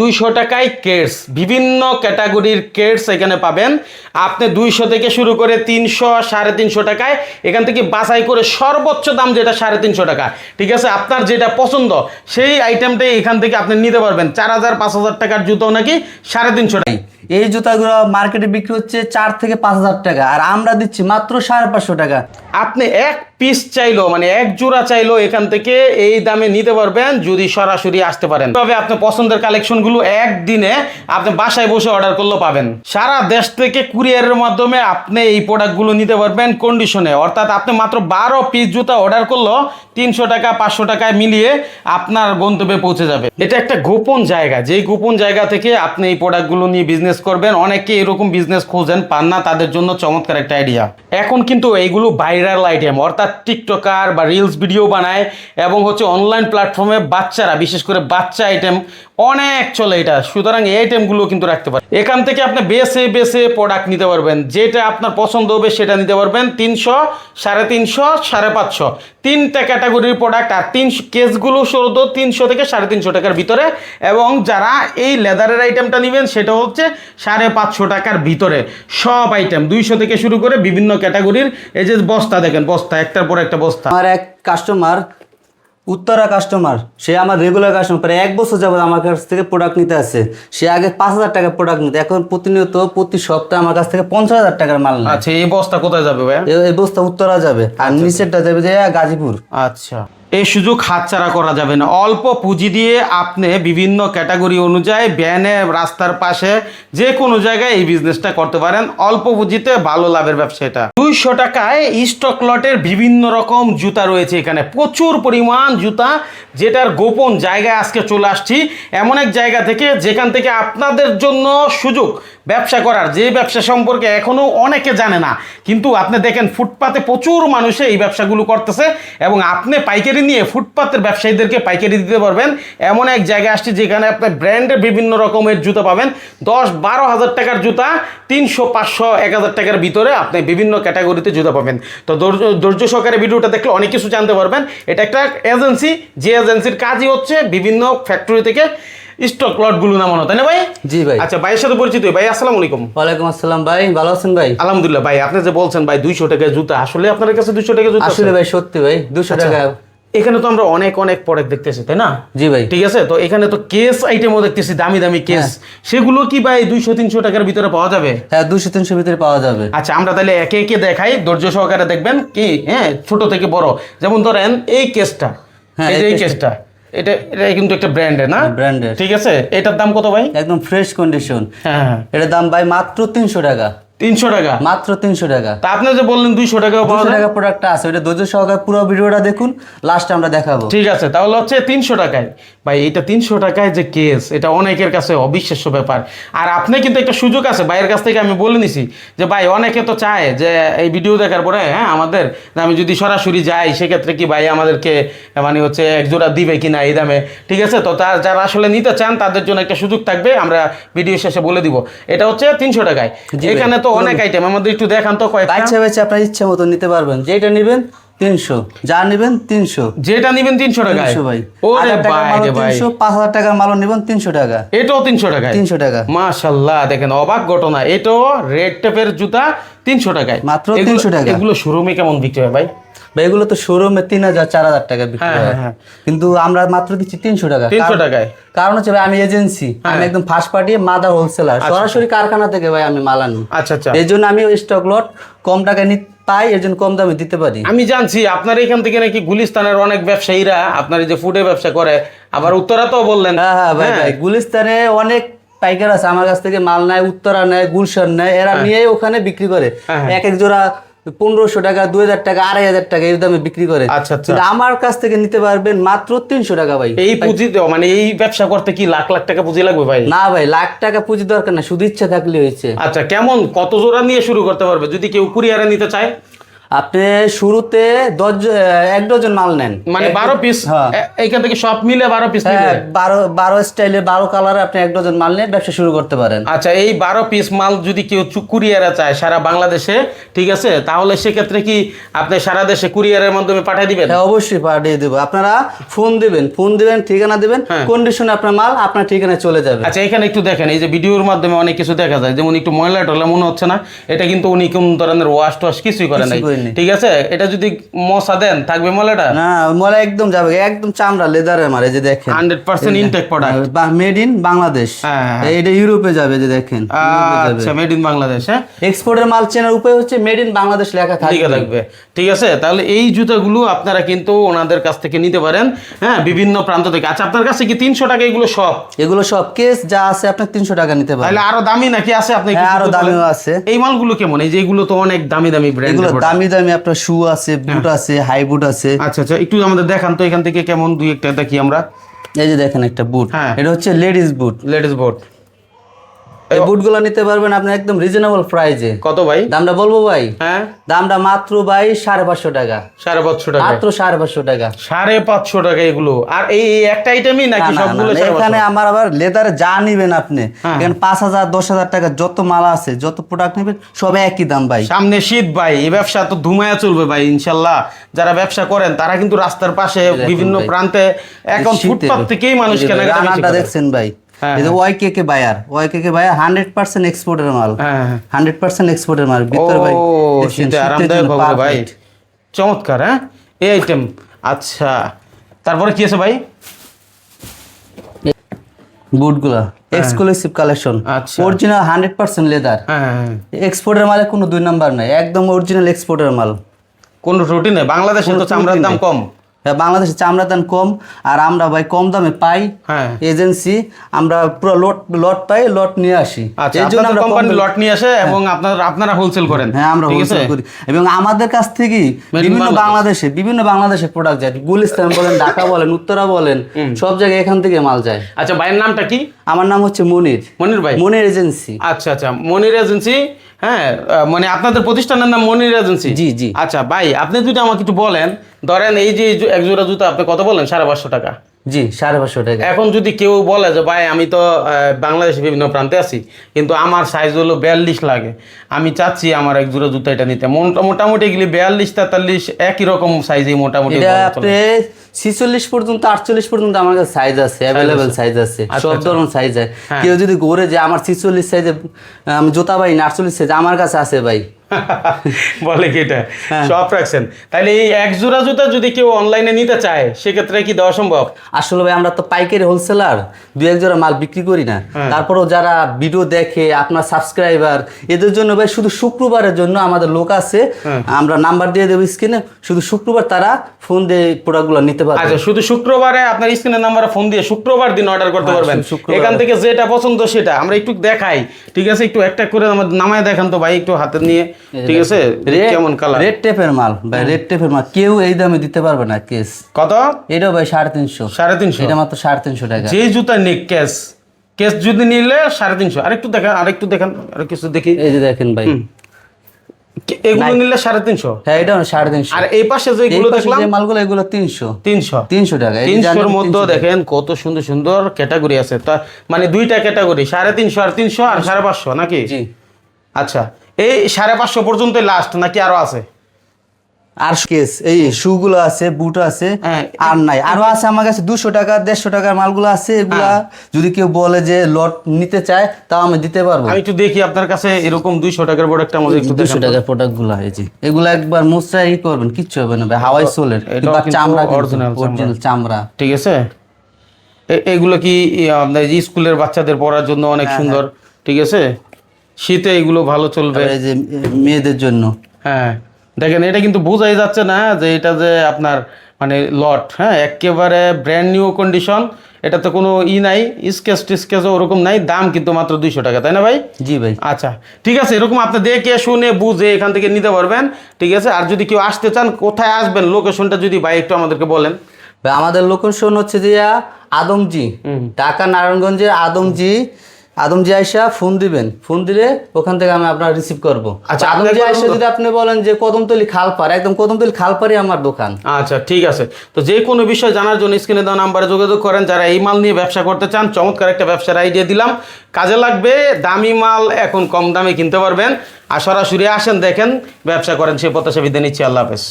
দুইশো টাকায় কেটস বিভিন্ন ক্যাটাগরির কেটস এখানে পাবেন। আপনি দুইশো থেকে শুরু করে তিনশো, সাড়ে তিনশো টাকায় এখান থেকে বাছাই করে সর্বোচ্চ দাম যেটা সাড়ে তিনশো টাকা। ঠিক আছে? আপনার যেটা পছন্দ, সেই আইটেমটাই এখান থেকে আপনি নিতে পারবেন। চার হাজার, পাঁচ হাজার টাকার জুতো নাকি সাড়ে তিনশো টাকা এই জুতাগুলো মার্কেটে বিক্রি হচ্ছে চার থেকে পাঁচ হাজার টাকা, আর আমরা দিচ্ছি মাত্র সাড়ে পাঁচশো টাকা। আপনি এক পিস চাইলো মানে এক জোড়া চাইলো এখান থেকে এই দামে নিতে পারবেন যদি সরাসরি আসতে পারেন। তবে আপনি পছন্দের কালেকশনগুলো একদিনে আপনি বাসায় বসে অর্ডার করলেও পাবেন। সারা দেশ থেকে কুরিয়ারের মাধ্যমে আপনি এই প্রোডাক্টগুলো নিতে পারবেন কন্ডিশনে অর্থাৎ আপনি মাত্র বারো পিস জুতা অর্ডার করল তিনশো টাকা, পাঁচশো টাকায় মিলিয়ে আপনার গন্তব্যে পৌঁছে যাবে। এটা একটা গোপন জায়গা। যেই গোপন জায়গা থেকে আপনি এই প্রোডাক্টগুলো নিয়ে বিজনেস করবেন, অনেকে এরকম বিজনেস খোঁজেন, পান না, তাদের জন্য চমৎকার একটা আইডিয়া এখন কিন্তু এইগুলো ভাইরাল আইটেম অর্থাৎ টিকটকার বা রিলস ভিডিও বানায় এবং হচ্ছে অনলাইন প্ল্যাটফর্মে বাচ্চারা, বিশেষ করে বাচ্চা আইটেম অনেক চলে এটা। সুতরাং এই আইটেমগুলো কিন্তু রাখতে পারেন। এখান থেকে আপনি বেছে বেছে প্রোডাক্ট নিতে পারবেন। যেটা আপনার পছন্দ হবে সেটা নিতে পারবেন। তিনশো, সাড়ে তিনশো, সাড়ে পাঁচশো। তিনটা ক্যাটাগরির প্রোডাক্ট আর তিন কেসগুলো শুধু তিনশো থেকে সাড়ে তিনশো টাকার ভিতরে। এবং যারা এই লেদারের আইটেমটা নেবেন, সেটা হচ্ছে সাড়ে পাঁচশো টাকার ভিতরে। সব আইটেম দুইশো থেকে শুরু করে বিভিন্ন ক্যাটাগরির এই যে বস্তা দেখেন, বস্তা, একটার পর একটা বস্তা। আমার এক কাস্টমার উত্তরা কাস্টমার সে আমার রেগুলার কাস্টমার প্রায় এক বছর যাবত আমার কাছ থেকে প্রোডাক্ট নিতে আসে। সে আগে পাঁচ হাজার টাকার প্রোডাক্ট নিতে এখন প্রতিনিয়ত প্রতি সপ্তাহে আমার কাছ থেকে পঞ্চাশ হাজার টাকার মাল আচ্ছা এই বস্তা কোথায় যাবে ভাইয়া? এই বস্তা উত্তরা যাবে আর নিচেরটা যাবে যে গাজীপুর। আচ্ছা। এই সুযোগ হাতছাড়া করা যাবে না। অল্প পুঁজি দিয়ে আপনি বিভিন্ন ক্যাটাগরি অনুযায়ী ভ্যানে, রাস্তার পাশে যে কোনো জায়গায় এই বিজনেসটা করতে পারেন। অল্প পুঁজিতে ভালো লাভের ব্যবসা এটা। দুইশো টাকায় স্টক লটের বিভিন্ন রকম জুতা রয়েছে এখানে। প্রচুর পরিমাণ জুতা যেটার গোপন জায়গায় আজকে চলে আসছি। এমন এক জায়গা থেকে যেখান থেকে আপনাদের জন্য সুযোগ ব্যবসা করার, যে ব্যবসা সম্পর্কে এখনও অনেকে জানে না, কিন্তু আপনি দেখেন ফুটপাতে প্রচুর মানুষে এই ব্যবসাগুলো করতেছে এবং আপনি পাইকারি নিয়ে ফুটপাতের ব্যবসায়ীদেরকে পাইকারি দিতে পারবেন। এমন এক জায়গায় আসছে যেখানে আপনি ব্র্যান্ডের বিভিন্ন রকমের জুতো পাবেন। দশ বারো হাজার টাকার জুতা, তিনশো, পাঁচশো, এক হাজার টাকার ভিতরে আপনি বিভিন্ন ক্যাটাগরিতে জুতা পাবেন। তো ধৈর্য সহকারে ভিডিওটা দেখলে অনেক কিছু জানতে পারবেন। এটা একটা এজেন্সি, যে এজেন্সির কাজই হচ্ছে বিভিন্ন ফ্যাক্টরি থেকে স্টক লটগুলো নামানো তাই না ভাই? জি ভাই। আচ্ছা ভাইয়ের সাথে পরিচিত ভাই আসসালামু আলাইকুম। ওয়ালাইকুম আসসালাম ভাই ভালো আছেন ভাই? আলহামদুলিল্লাহ ভাই আপনি যে বলছেন ভাই দুইশো টাকা জুতা আসলে আপনার কাছে দুইশো টাকা জুতা আসলে ভাই সত্যি ভাই দুশো আচ্ছা, টাকা। এখানে তো আমরা অনেক অনেক প্রোডাক্ট দেখতেছি তাই না? জি ভাই। ঠিক আছে তো এখানে তো কেস আইটেমও দেখতেছি দামি দামি কেস সেগুলো কি ভাই দুইশো তিনশো টাকার ভিতরে পাওয়া যাবে? হ্যাঁ দুশো তিনশো ভিতরে পাওয়া যাবে। আচ্ছা আমরা তাহলে একে একে দেখাই ধৈর্য সহকারে দেখবেন কি হ্যাঁ ছোট থেকে বড়। যেমন ধরেন এই কেসটা হ্যাঁ, এই কেসটা এটা এটা কিন্তু একটা ব্র্যান্ডের না? ব্র্যান্ডের ঠিক আছে? এটার দাম কত ভাই? একদম ফ্রেশ কন্ডিশন হ্যাঁ হ্যাঁ। এটার দাম ভাই মাত্র তিনশো টাকা। তিনশো টাকা। মাত্র তিনশো টাকা। তা আপনি যে বললেন দুইশো টাকা পাওয়া টাকা প্রোডাক্টটা আছে ওটা ধৈর্য সহকারে পুরো ভিডিওটা দেখুন লাস্টে আমরা দেখাবো। ঠিক আছে তাহলে হচ্ছে তিনশো টাকায়। ভাই এটা তিনশো টাকায় যে কেস এটা অনেকের কাছে অবিশ্বাস্য ব্যাপার। আর আপনি কিন্তু একটা সুযোগ আছে ভাইয়ের কাছ থেকে আমি বলে নিছি যে ভাই অনেকে তো চায় যে এই ভিডিও দেখার পরে হ্যাঁ আমাদের আমি যদি সরাসরি যাই সেক্ষেত্রে কি ভাই আমাদেরকে মানে হচ্ছে এক জোড়া দিবে কিনা এই দামে? ঠিক আছে তো তার যারা আসলে নিতে চান তাদের জন্য একটা সুযোগ থাকবে আমরা ভিডিও শেষে বলে দিব। এটা হচ্ছে তিনশো টাকায়। জি এখানে তো অনেক আইটেম আমাদের একটু দেখান তো কয়েকটা। বাচ্চা বাচ্চা আপনার ইচ্ছা মতো নিতে পারবেন। যেটা নেবেন তিনশো যা নেবেন তিনশো। যেটা নিবেন তিনশো টাকায়? তিনশো ভাই। ওরে ভাই তিনশো পাঁচ হাজার টাকার মালও নেবেন তিনশো টাকা। এটাও তিনশো টাকায়? তিনশো টাকা। মাশাল্লাহ দেখেন অবাক ঘটনা। এটাও রেড টেপের জুতা তিনশো টাকায়। মাত্র তিনশো 300 টাকা। এগুলো শোরুমে কেমন বিক্রি হয় ভাই? এগুলো তো শোরুমে তিন হাজার চার হাজার টাকা বিক্রি হ্যাঁ, হয়। হ্যাঁ, হ্যাঁ। কিন্তু আমরা মাত্র দিচ্ছি তিনশো টাকা। তিনশো টাকায়। কারণ হচ্ছে ভাই আমি এজেন্সি। আমি একদম ফার্স্ট পার্টি মাদার হোলসেলার সরাসরি কারখানা থেকে ভাই আমি মাল আনি। আচ্ছা আচ্ছা। এই জন্য আমি ওই স্টক লট কম টাকায় পাই এর জন্য কম দামে দিতে পারি। আমি জানছি আপনার এখান থেকে নাকি গুলিস্তানের অনেক ব্যবসায়ীরা আপনার এই যে ফুডে ব্যবসা করে আবার উত্তরাতেও বললেন। হ্যাঁ হ্যাঁ ভাই ভাই গুলিস্তানে অনেক পাইকার আছে আমার কাছ থেকে মাল নেয় উত্তরা নেয় গুলশান নেয় এরা নিয়ে ওখানে বিক্রি করে। এক এক জোড়া পনেরোশো টাকা দুই হাজার টাকা আড়াই হাজার টাকা এই দামে বিক্রি করে। আচ্ছা, আচ্ছা। আমার কাছ থেকে নিতে পারবেন মাত্র তিনশো টাকা ভাই। এই পুঁজি দেওয়া মানে এই ব্যবসা করতে কি লাখ লাখ টাকা পুঁজি লাগবে ভাই? না ভাই লাখ টাকা পুঁজি দরকার না শুধু ইচ্ছা থাকলে হয়েছে। আচ্ছা কেমন? কত জোড়া নিয়ে শুরু করতে পারবে? যদি কেউ কুরিয়ারে নিতে চায়? আপনি শুরুতে দশ এক ডজন মাল নেন। মানে বারো পিস হ্যাঁ। এইখান থেকে সব মিলে বারো পিস হ্যাঁ বারো বারো স্টাইলে বারো কালারে আপনি এক ডজন মাল নিয়ে ব্যবসা শুরু করতে পারেন। আচ্ছা এই বারো পিস মাল যদি কেউ কুরিয়ারে চায় সারা বাংলাদেশে ঠিক আছে? তাহলে সেক্ষেত্রে কি আপনি সারা দেশে কুরিয়ারের মাধ্যমে পাঠিয়ে দিবেন? হ্যাঁ অবশ্যই পাঠিয়ে দেবো। আপনারা ফোন দিবেন ফোন দিবেন ঠিকানা দিবেন হ্যাঁ। কন্ডিশনে আপনার মাল আপনার ঠিকানায় চলে যাবে। আচ্ছা এখানে একটু দেখেন এই যে ভিডিওর মাধ্যমে অনেক কিছু দেখা যায়। যেমন একটু ময়লা টয়লা মনে হচ্ছে না এটা কিন্তু উনি কোন ধরনের ওয়াশ টোয়াশ কিছুই করে নাই। কিছুই ঠিক আছে? এটা যদি মশা দেন থাকবে ময়লাটা? না মলা একদম যাবে একদম চামড়া লেদারের মারে যে দেখেন। Hundred percent intact product made in Bangladesh. এটা ইউরোপে যাবে যে দেখেন আচ্ছা মেড ইন বাংলাদেশ হ্যাঁ? এক্সপোর্টের মাল চেনার উপায় হচ্ছে মেড ইন বাংলাদেশ লেখা থাকবে। ঠিক আছে? তাহলে এই জুতাগুলো আপনারা কিন্তু ওনাদের কাছ থেকে নিতে পারেন হ্যাঁ? বিভিন্ন প্রান্ত থেকে। আচ্ছা আপনার কাছে কি তিনশো টাকা এগুলো সব? এগুলো সব কেস যা আছে আপনার তিনশো টাকা নিতে পারেন। তাহলে আরও দামি নাকি আছে? আপনি হ্যাঁ আরও দামিও আছে। এই মালগুলো কেমন? এই যে এগুলো তো অনেক দামি দামি ব্র্যান্ড দামি দামি দামি আপনার শু আছে বুট হ্যাঁ। আছে হাই বুট আছে। আচ্ছা আচ্ছা একটু আমাদের দেখান তো এখান থেকে কেমন দুই একটা দেখি আমরা। এই যে দেখেন একটা বুট হ্যাঁ। এটা হচ্ছে লেডিস বুট লেডিস বোর্ড এই বুটগুলো নিতে পারবেন আপনি একদম রিজনেবল প্রাইজে কত ভাই? দামটা বলব ভাই? হ্যাঁ। দামটা মাত্র ভাই সাড়ে পাঁচশো টাকা। সাড়ে পাঁচশো টাকা। মাত্র সাড়ে পাঁচশো টাকা। সাড়ে পাঁচশো টাকা এগুলো। আর এই একটা আইটেমই নাকি সবগুলো এখানে আমার আবার লেদারে যা নিবেন আপনি হ্যাঁ। এখানে পাঁচ হাজার দশ হাজার টাকা যত মাল আছে যত প্রোডাক্ট নেবেন সব একই দাম ভাই। সামনে শীত ভাই এই ব্যবসা তো ধুমায়া চলবে ভাই ইনশাল্লাহ। যারা ব্যবসা করেন তারা কিন্তু রাস্তার পাশে বিভিন্ন প্রান্তে এখন ফুটপাত থেকেই মানুষ কেনাকাটা। দেখছেন ভাই। Y K K buyer Y K K buyer hundred percent এক্সপোর্টের মাল হ্যাঁ হ্যাঁ। হান্ড্রেড পার্সেন্ট এক্সপোর্টের মাল ভিতরে ভাই আরামদায়ক হবে ভাই। চমৎকার হ্যাঁ? এই আইটেম আচ্ছা। তারপরে কি আছে ভাই? বুটগুলা এক্সক্লুসিভ কালেকশন আচ্ছা। অরিজিনাল হান্ড্রেড পার্সেন্ট লেদার হ্যাঁ হ্যাঁ, হ্যাঁ। এক্সপোর্টের মালে কোনো দুই নাম্বার নাই একদম অরিজিনাল এক্সপোর্টের মাল। কোনো রুটি নেই বাংলাদেশে তো চামড়ার দাম কম। হ্যাঁ, বাংলাদেশে চামড়ার দাম কম আর আমরা ভাই কম দামে পাই হ্যাঁ। এজেন্সি আমরা পুরো লট লট পাই লট নিয়ে আসি। আচ্ছা এই জন্য আমরা কোম্পানি লট নিয়ে আসে এবং আপনারা আপনারা হোলসেল করেন হ্যাঁ আমরা wholesale করি। এবং আমাদের কাছ থেকে বিভিন্ন বাংলাদেশে। বিভিন্ন বাংলাদেশে প্রোডাক্ট যায়। গুলিস্তান বলেন ঢাকা বলেন উত্তরা বলেন সব জায়গায় এখান থেকে মাল যায়। আচ্ছা ভাইয়ের নামটা কি? আমার নাম হচ্ছে মনির। মনির ভাই। মনির এজেন্সি। আচ্ছা আচ্ছা মনির এজেন্সি। হ্যাঁ মানে আপনাদের প্রতিষ্ঠানের নাম মনির এজেন্সি? জি, জি। আচ্ছা ভাই আপনি যদি আমাকে একটু বলেন ধরেন এই যে এক জোড়া জুতা আপনি কত বলেন? সাড়ে পাঁচশো টাকা। জি সাড়ে পাঁচশো টাকা। এখন যদি কেউ বলে যে ভাই আমি তো বাংলাদেশে বিভিন্ন প্রান্তে আছি কিন্তু আমার সাইজ হলো বিয়াল্লিশ লাগে আমি চাচ্ছি আমার এক জোড়া জুতা এটা নিতে। মোটা- মোটামুটি এগুলি বিয়াল্লিশ তেতাল্লিশ একই রকম সাইজে মোটামুটি ছিচল্লিশ পর্যন্ত আটচল্লিশ পর্যন্ত আমার কাছে সাইজ আছে অ্যাভেলেবেল সাইজ আছে। আচ্ছা, সব ধরনের সাইজ আছে। হ্যাঁ। কেউ যদি গড়ে যে আমার ছিচল্লিশ সাইজে আমি জুতা না আটচল্লিশ সাইজ আমার কাছে আছে ভাই। বলে কি এটা? হ্যাঁ। সব রাখছেন। তাহলে এই এক জোড়া জুতা যদি কেউ অনলাইনে নিতে চায় সেক্ষেত্রে কি দেওয়া সম্ভব? আসলে ভাই আমরা তো পাইকারি হোলসেলার দু এক জোড়া মাল বিক্রি করি না। হ্যাঁ। তারপরেও যারা ভিডিও দেখে আপনার সাবস্ক্রাইবার এদের জন্য ভাই শুধু শুক্রবারের জন্য আমাদের লোক আছে। হ্যাঁ। আমরা নাম্বার দিয়ে দেবো স্ক্রিনে শুধু শুক্রবার তারা ফোন দিয়ে প্রোডাক্টগুলো নিতে পারবে। আচ্ছা শুধু শুক্রবারে আপনার স্ক্রিনের নাম্বারে ফোন দিয়ে শুক্রবার দিন অর্ডার করতে পারবেন। এখান থেকে যেটা পছন্দ সেটা। আমরা একটু দেখাই। ঠিক আছে? একটু একটা করে আমার নামায় দেখান তো ভাই একটু হাতে নিয়ে। ঠিক আছে? কেমন কালার রেড টেপের মাল ভাই রেড টেপের মাল। কেউ এই দামে দিতে পারবে না কেস কত? এটাও ভাই সাড়ে তিনশো। সাড়ে তিনশো? এটা মাত্র সাড়ে তিনশো টাকা। যে জুতা নিক কেস কেস যদি নিলে সাড়ে তিনশো। আরেকটু দেখান আরেকটু দেখান আর কিছু দেখি। এই যে দেখেন ভাই। এগুলো নিলে সাড়ে তিনশো? হ্যাঁ এটা সাড়ে তিনশো। আর এই পাশে যেগুলো পাশে দেখলাম যে মালগুলো এগুলো তিনশো। তিনশো। তিনশো টাকা। যে তিনশোর মধ্যে দেখেন কত সুন্দর সুন্দর ক্যাটাগরি আছে। তা মানে দুইটা ক্যাটাগরি সাড়ে তিনশো আর তিনশো আর সাড়ে পাঁচশো নাকি? জি। আচ্ছা। এই সাড়ে পাঁচশো পর্যন্ত লাস্ট নাকি আরও আছে? আর কেস এই শুগুলো আছে বুট আছে হ্যাঁ। আর নাই। আরও আছে আমার কাছে দুশো টাকা দেড়শো টাকার মালগুলো আছে এগুলা হ্যাঁ। যদি কেউ বলে যে লট নিতে চায় তাও আমি দিতে পারব। আমি একটু দেখি আপনার কাছে এরকম দুইশো টাকার প্রোডাক্ট আমাদের একটু দুশো টাকার প্রোডাক্টগুলো হয়েছে এগুলো একবার মুসরা ই করবেন কিচ্ছু হবে না ভাই হাওয়াই সোলের চামড়া। অরিজিনাল চামড়া। ঠিক আছে? এগুলো কি স্কুলের বাচ্চাদের পড়ার জন্য অনেক হ্যাঁ, সুন্দর ঠিক আছে? শীতে এগুলো ভালো চলবে। এই যে মেয়েদের জন্য। হ্যাঁ দেখেন এটা কিন্তু বোঝাই যাচ্ছে না যে এটা যে আপনার মানে লট হ্যাঁ একেবারে ব্র্যান্ড নিউ কন্ডিশন এটা তো কোনো ই নাই স্কেচ টিস্কেচও ওরকম নাই দাম কিন্তু মাত্র দুইশো টাকা তাই না ভাই? জি ভাই। আচ্ছা ঠিক আছে এরকম আপনি দেখে শুনে বুঝে এখান থেকে নিতে পারবেন ঠিক আছে? আর যদি কেউ আসতে চান কোথায় আসবেন লোকেশনটা যদি ভাই একটু আমাদেরকে বলেন। আমাদের লোকেশন হচ্ছে যে আদমজি ঢাকা নারায়ণগঞ্জের আদমজি আদমজি আইসা ফোন দিবেন। ফোন দিলে ওখান থেকে আমি আপনার রিসিভ করব। আচ্ছা, আদমজি একবার যদি আপনি বলেন যে কদমতলি খালপার একদম কদমতলি খালপারই আমার দোকান। আচ্ছা ঠিক আছে। তো যে কোনো বিষয় জানার জন্য স্ক্রিনে দেওয়া নাম্বারে যোগাযোগ করেন। যারা এই মাল নিয়ে ব্যবসা করতে চান চমৎকার একটা ব্যবসার আইডিয়া দিলাম। কাজে লাগবে দামি মাল এখন কম দামে কিনতে পারবেন। আর সরাসরি আসেন দেখেন ব্যবসা করেন সে প্রত্যাশা বিদ্যা নিচ্ছি। আল্লাহ হাফেজ।